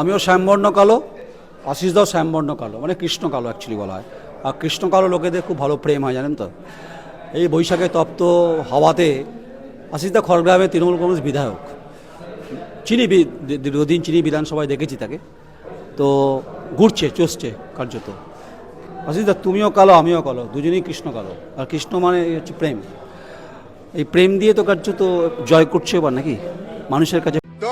আমিও শ্যামবর্ণ কালো আশিস দাও শ্যামবর্ণ কালো মানে কৃষ্ণ কালো অ্যাকচুয়ালি বলা হয়। আর কৃষ্ণ কালো লোকেদের খুব ভালো প্রেম হয়, জানেন তো? এই বৈশাখে তপ্ত হাওয়াতে আশিস দা খড়গ্রামে তৃণমূল কংগ্রেস বিধায়ক। চিনি দীর্ঘদিন চিনি বিধানসভায় দেখেছি তাকে। তো ঘুরছে, চষছে কার্যত। আশিস দা তুমিও কালো, আমিও কালো, দুজনেই কৃষ্ণ কালো। আর কৃষ্ণ মানে হচ্ছে প্রেম। এই প্রেম দিয়ে তো কার্যত জয় করছে এবার নাকি? মানুষের কাছে तो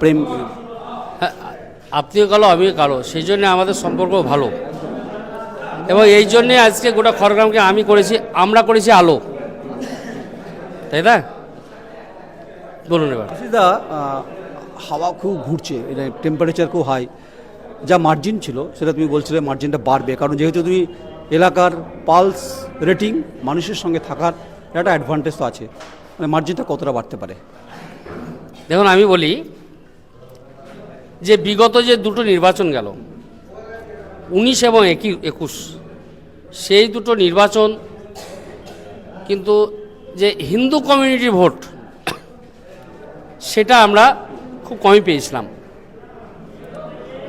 প্রেম। হ্যাঁ, আপনিও কালো আমিও কালো সেই জন্য আমাদের সম্পর্ক ভালো। এবং এই জন্যে আজকে গোটা খড়গ্রামকে আমি করেছি আমরা করেছি আলো। তাই না? বলুন এবার। আশিদা হাওয়া খুব ঘুরছে এটা টেম্পারেচার খুব হাই যা মার্জিন ছিল সেটা তুমি বলছিলে মার্জিনটা বাড়বে কারণ যেহেতু তুমি এলাকার পালস রেটিং মানুষের সঙ্গে থাকার একটা অ্যাডভান্টেজ তো আছে। মানে মার্জিনটা কতটা বাড়তে পারে? দেখুন আমি বলি যে বিগত যে দুটো নির্বাচন গেল, উনিশ এবং একই একুশ, সেই দুটো নির্বাচন কিন্তু যে হিন্দু কমিউনিটি ভোট, সেটা আমরা খুব কমই পেয়েছিলাম।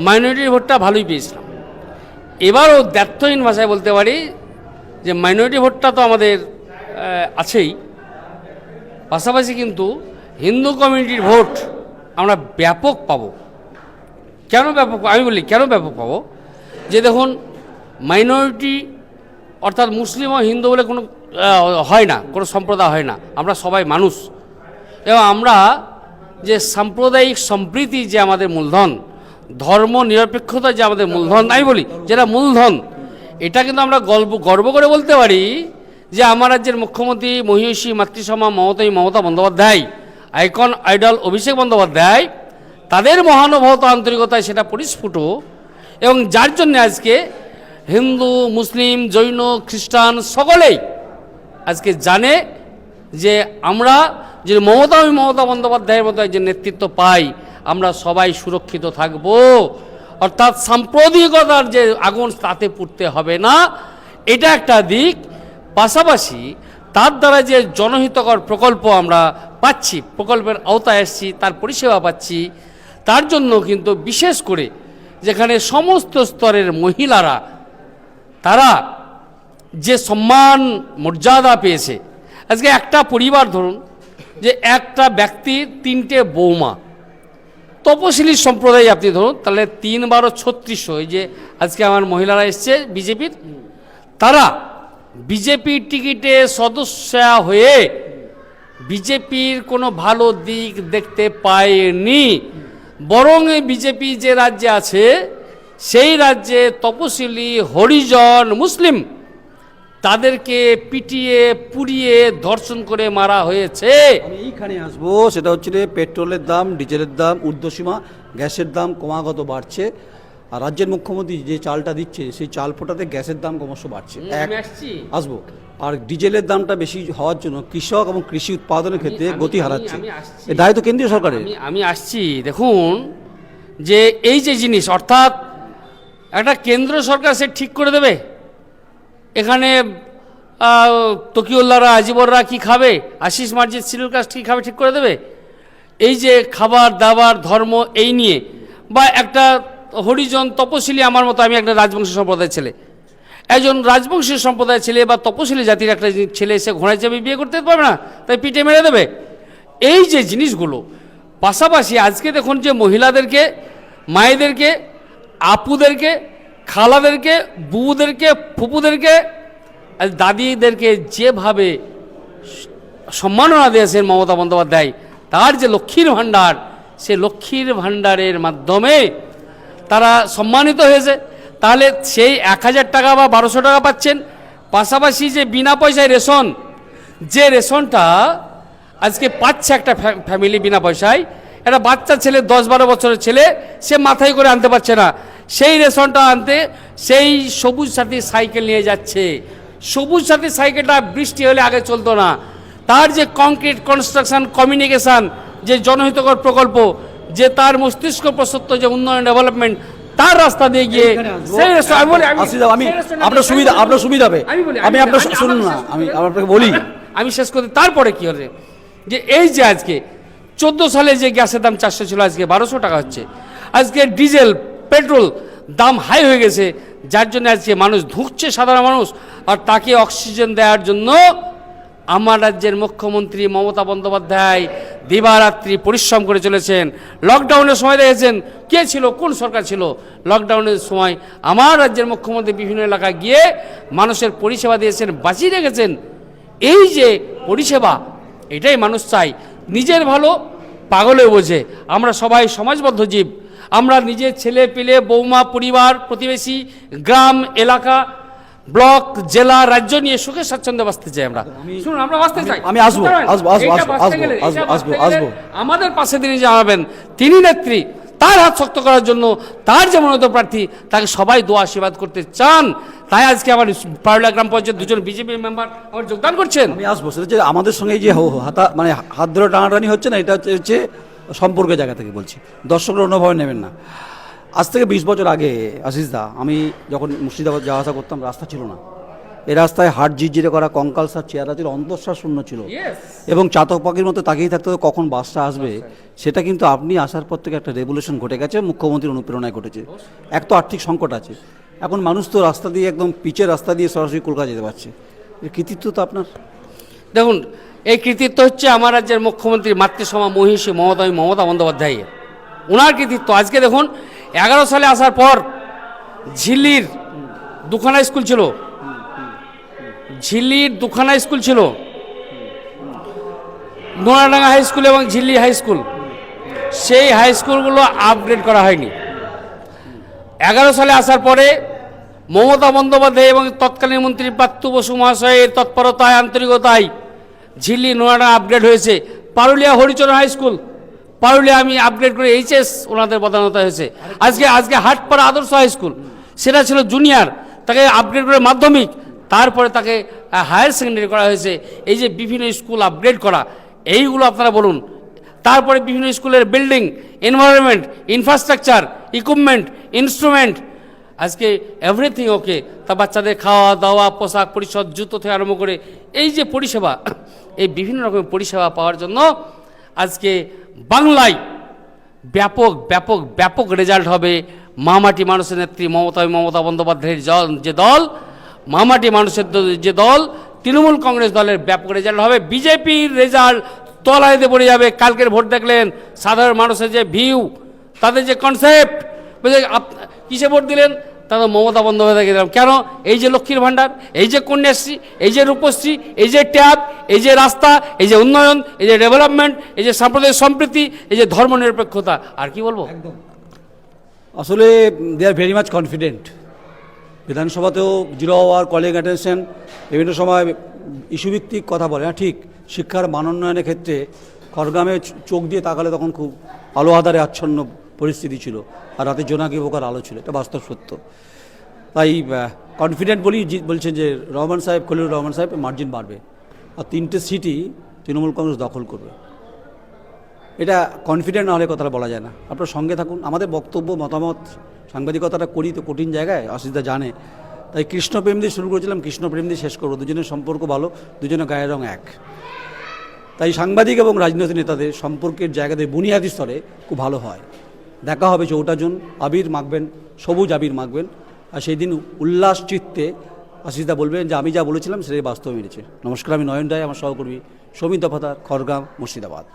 মাইনরিটি ভোটটা ভালোই পেয়েছিলাম। এবারও দ্ব্যর্থহীন ভাষায় বলতে পারি যে মাইনরিটি ভোটটা তো আমাদের আছেই। পাশাপাশি কিন্তু হিন্দু কমিউনিটির ভোট আমরা ব্যাপক পাবো। কেন ব্যাপক, আমি বলি, কেন ব্যাপক পাবো যে দেখুন মাইনরিটি অর্থাৎ মুসলিম ও হিন্দু বলে কোনো হয় না, কোনো সম্প্রদায় হয় না। আমরা সবাই মানুষ। এবং আমরা যে সাম্প্রদায়িক সম্প্রীতি যে আমাদের মূলধন, ধর্ম নিরপেক্ষতা যে আমাদের মূলধন, আমি বলি, যেটা মূলধন, এটা কিন্তু আমরা গল্প, গর্ব করে বলতে পারি যে আমার রাজ্যের মুখ্যমন্ত্রী, মহিষী মাতৃসমা মমতা মমতা বন্দ্যোপাধ্যায়, আইকন, আইডল অভিষেক বন্দ্যোপাধ্যায় তাদের মহানুভবত আন্তরিকতায় সেটা পরিস্ফুট। এবং যার জন্য আজকে হিন্দু, মুসলিম, জৈন, খ্রিস্টান সকলেই আজকে জানে যে আমরা যে মমতা আমি মমতা বন্দ্যোপাধ্যায়ের মতো যে নেতৃত্ব পাই, আমরা সবাই সুরক্ষিত থাকব। অর্থাৎ সাম্প্রদায়িকতার যে আগুন, তাতে পুড়তে হবে না। এটা একটা দিক। পাশাপাশি তার দ্বারা যে জনহিতকর প্রকল্প আমরা পাচ্ছি, প্রকল্পের আওতায় আসছি তার পরিষেবা পাচ্ছি তার জন্য কিন্তু বিশেষ করে যেখানে সমস্ত স্তরের মহিলারা, তারা যে সম্মান, মর্যাদা পেয়েছে। আজকে একটা পরিবার ধরুন, যে একটা ব্যক্তির তিনটে বৌমা। তপশিলি সম্প্রদায় আপনি ধরুন, তাহলে তিন বারো ছত্রিশশো এই যে আজকে আমার মহিলারা এসছে বিজেপির। তারা বিজেপির টিকিটে সদস্য হয়ে বিজেপির কোনো ভালো দিক দেখতে পায়নি। বরং এই বিজেপি যে রাজ্যে আছে, সেই রাজ্যে তপশিলি, হরিজন, মুসলিম, তাদেরকে পিটিয়ে, পুড়িয়ে, ধর্ষণ করে মারা হয়েছে। এইখানে আসব, সেটা হচ্ছে পেট্রোলের দাম, ডিজেলের দাম, ঊর্ধ্বসীমা, গ্যাসের দাম ক্রমাগত বাড়ছে। আর রাজ্যের মুখ্যমন্ত্রী যে চালটা দিচ্ছে সেই চাল ফোটাতে গ্যাসের দাম ক্রমশ বাড়ছে। এক আসব। আর ডিজেলের দামটা বেশি হওয়ার জন্য কৃষক এবং কৃষি উৎপাদনের ক্ষেত্রে গতি হারাচ্ছে। আমি আসছি। এ দায় তো কেন্দ্রীয় সরকারের। আমি আসছি। দেখুন যে এই যে জিনিস অর্থাৎ একটা কেন্দ্র সরকার সে ঠিক করে দেবে? এখানে তকিউল্লাহরা আজিবররা কি খাবে? আশিস মার্জিদ সিলুর কাজ ঠিক খাবে ঠিক করে দেবে? এই যে খাবার দাবার ধর্ম এই নিয়ে বা একটা হরিজন তপশিলি আমার মতো, আমি একটা রাজবংশী সম্প্রদায়ের ছেলে। একজন রাজবংশী সম্প্রদায়ের ছেলে বা তপশিলি জাতির একটা ছেলে এসে ঘোড়ায় চেপে বিয়ে করতে পারবে না, তাই পিঠে মেরে দেবে। এই যে জিনিসগুলো, পাশাপাশি আজকে দেখুন যে মহিলাদেরকে, মায়েদেরকে, আপুদেরকে, খালাদেরকে, বুবুদেরকে, ফুপুদেরকে দাদিদেরকে যেভাবে সম্মাননা দিয়েছেন মমতা বন্দ্যোপাধ্যায়, তার যে লক্ষ্মীর ভাণ্ডার, সে লক্ষ্মীর ভাণ্ডারের মাধ্যমে তারা সম্মানিত হয়েছে। তাহলে সেই এক হাজার টাকা বা বারোশো টাকা পাচ্ছেন। পাশাপাশি যে বিনা পয়সায় রেশন, যে রেশনটা আজকে পাচ্ছে একটা ফ্যা- ফ্যামিলি বিনা পয়সায়, একটা বাচ্চা ছেলে দশ বারো বছরের ছেলে, সে মাথায় করে আনতে পারছে না। সেই রেশনটা আনতে সেই সবুজ সাথী সাইকেল নিয়ে যাচ্ছে। সবুজ সাথী সাইকেলটা বৃষ্টি হলে আগে চলতো না। তার যে কংক্রিট কনস্ট্রাকশন, কমিউনিকেশন, যে জনহিতকর প্রকল্প যে তার মস্তিষ্ক প্রসত্ত যে উন্নয়ন ডেভেলপমেন্ট তার রাস্তা দিয়ে গিয়ে সেই আমি বলি- আমি- আমি আপনার সুবিধা আপনার সুবিধা হবে। আমি আপনার শুনুন না শেষ- আমি আপনাকে বলি। আমি শেষ করতে তারপরে কি হবে? যে এই যে আজকে চোদ্দ সালে যে গ্যাসের দাম চারশো ছিল আজকে বারোশো টাকা হচ্ছে। আজকে ডিজেল পেট্রোল দাম হাই হয়ে গেছে যার জন্য আজকে মানুষ ধুঁকছে সাধারণ মানুষ। আর তাকে অক্সিজেন দেওয়ার জন্য আমার রাজ্যের মুখ্যমন্ত্রী মমতা বন্দ্যোপাধ্যায় দিবারাত্রি পরিশ্রম করে চলেছেন। লকডাউনের সময় দেখেছেন কে ছিল, কোন সরকার ছিল? লকডাউনের সময় আমার রাজ্যের মুখ্যমন্ত্রী বিভিন্ন এলাকায় গিয়ে মানুষের পরিষেবা দিয়েছেন, বাঁচিয়ে রেখেছেন। এই যে পরিষেবা, এটাই মানুষ চাই নিজের ভালো পাগলে বোঝে। আমরা সবাই সমাজবদ্ধ জীব। আমরা নিজের ছেলে পেলে বৌমা, পরিবার, প্রতিবেশী, গ্রাম, এলাকা ব্লক জেলা রাজ্য নিয়ে সুখে স্বাচ্ছন্দ্যে বাঁচতে চাই আমরা। শুনুন আমরা বাঁচতে চাই। আমি আসব, আসব, আসব, আসব, আসব। আমাদের পাশে তিনি জানাবেন তিনি নেত্রী তার হাত শক্ত করার জন্য তার যে মনোনীত প্রার্থী তাকে সবাই দোয়া আশীর্বাদ করতে চান। তাই আজকে আমার পারুলা গ্রাম পঞ্চায়েত দুজন বিজেপি মেম্বার আমার যোগদান করছেন। আমি আসব সেটা হচ্ছে আমাদের সঙ্গে যে হো- হাতা মানে হাত ধরে টানাটানি হচ্ছে না এটা হচ্ছে হচ্ছে সম্পর্কের জায়গা থেকে বলছি। দর্শকরা অন্যভাবে নেবেন না। আজ থেকে বিশ বছর আগে আশিস দা আমি যখন মুর্শিদাবাদ যাওয়া আসা করতাম রাস্তা ছিল না। এই রাস্তায় হাট জিরজিরে করা কঙ্কাল সার চেয়ারা ছিল অন্তঃশ্বাস শূন্য ছিল। এবং চাতক পাখির মতো তাকিয়ে থাকতে কখন বাসটা আসবে। সেটা কিন্তু আপনি আসার পর থেকে একটা রেভলিউশন ঘটে গেছে মুখ্যমন্ত্রীর অনুপ্রেরণায় ঘটেছে। এক তো আর্থিক সংকট আছে। এখন মানুষ তো রাস্তা দিয়ে একদম পিচের রাস্তা দিয়ে সরাসরি কলকাতা যেতে পারছে। এর কৃতিত্ব তো আপনার? দেখুন এই কৃতিত্ব হচ্ছে আমার রাজ্যের মুখ্যমন্ত্রী মাতৃসমা মহিষী মমতা মমতা বন্দ্যোপাধ্যায়ের। ওনার কৃতিত্ব। আজকে দেখুন এগারো সালে আসার পর ঝিল্লির দুখানা স্কুল ছিল। ঝিল্লির দুখানা স্কুল ছিল। নোনাডাঙ্গা হাই স্কুল এবং ঝিল্লি হাই স্কুল। সেই হাই স্কুলগুলো আপগ্রেড করা হয়নি। এগারো সালে আসার পরে মমতা বন্দ্যোপাধ্যায় এবং তৎকালীন মন্ত্রী প্রাত্যু বসু মহাশয়ের তৎপরতায়, আন্তরিকতায় ঝিল্লি নোয়াডা আপগ্রেড হয়েছে। পারুলিয়া হরিচরণ হাই স্কুল পারুলিয়া আমি আপগ্রেড করে এইচএস ওনাদের প্রধানতা হয়েছে। আজকে আজকে হাটপাড়া আদর্শ হাই স্কুল সেটা ছিল জুনিয়র তাকে আপগ্রেড করে মাধ্যমিক, তারপরে তাকে হায়ার সেকেন্ডারি করা হয়েছে। এই যে বিভিন্ন স্কুল আপগ্রেড করা, এইগুলো আপনারা বলুন। তারপরে বিভিন্ন স্কুলের building environment infrastructure equipment instrument আজকে এভরিথিং ওকে তা বাচ্চাদের খাওয়া, দাওয়া, পোশাক পরিচ্ছদ, জুতো থেকে আরম্ভ করে এই যে পরিষেবা, এই বিভিন্ন রকমের পরিষেবা পাওয়ার জন্য আজকে বাংলায় ব্যাপক ব্যাপক ব্যাপক রেজাল্ট হবে মামাটি মানুষের নেত্রী মমতা মমতা বন্দ্যোপাধ্যায়ের যে দল, মামাটি মানুষের যে দল, তৃণমূল কংগ্রেস দলের ব্যাপক রেজাল্ট হবে। বিজেপির রেজাল্ট তলাইতে পড়ে যাবে। কালকের ভোট দেখলেন সাধারণ মানুষের যে ভিউ তাদের যে কনসেপ্ট কিসে ভোট দিলেন? তাদের মমতা বন্দ্যোপাধ্যায়কে দিলাম কেন? এই যে লক্ষ্মীর ভাণ্ডার, এই যে কন্যাশ্রী, এই যে রূপশ্রী, এই যে ট্যাব, এই যে রাস্তা, এই যে উন্নয়ন, এই যে ডেভেলপমেন্ট, এই যে সাম্প্রদায়িক সম্প্রীতি, এই যে ধর্মনিরপেক্ষতা, আর কি বলব? আসলে they are very much confident বিধানসভাতেও zero hour calling attention বিভিন্ন সময় ইস্যুভিত্তিক কথা বলে। হ্যাঁ ঠিক, শিক্ষার মানোন্নয়নের ক্ষেত্রে খড়গ্রামে চোখ দিয়ে তাকালে তখন খুব আলো আধারে আচ্ছন্ন পরিস্থিতি ছিল। আর রাতে জোনাকি পোকার আলো ছিল, এটা বাস্তব সত্য। তাই কনফিডেন্ট বলেই জি- বলছেন যে রহমান সাহেব, খলিলুর রহমান সাহেব মার্জিন বাড়বে। আর তিনটে সিটই তৃণমূল কংগ্রেস দখল করবে। এটা কনফিডেন্ট না হলে কথাটা বলা যায় না। আপনার সঙ্গে থাকুন। আমাদের বক্তব্য, মতামত, সাংবাদিকতাটা করি তো কঠিন জায়গায় অসুবিধা জানে। তাই কৃষ্ণপ্রেম দিয়ে শুরু করেছিলাম কৃষ্ণপ্রেম দিয়ে শেষ করব। দুজনের সম্পর্ক ভালো, দুজনের গায়ের রং এক। তাই সাংবাদিক এবং রাজনৈতিক নেতাদের সম্পর্কের জায়গাতে বুনিয়াদি স্তরে খুব ভালো হয়। দেখা হবে চৌঠা জুন। আবির মাখবেন, সবুজ আবির মাখবেন। আর সেই দিন উল্লাস চিত্তে আশিসদা বলবেন যে, আমি যা বলেছিলাম সেটাই বাস্তব মেরেছে নমস্কার, আমি নয়ন রায়, আমার সহকর্মী সৌমিত দফাতার খড়গ্রাম, মুর্শিদাবাদ।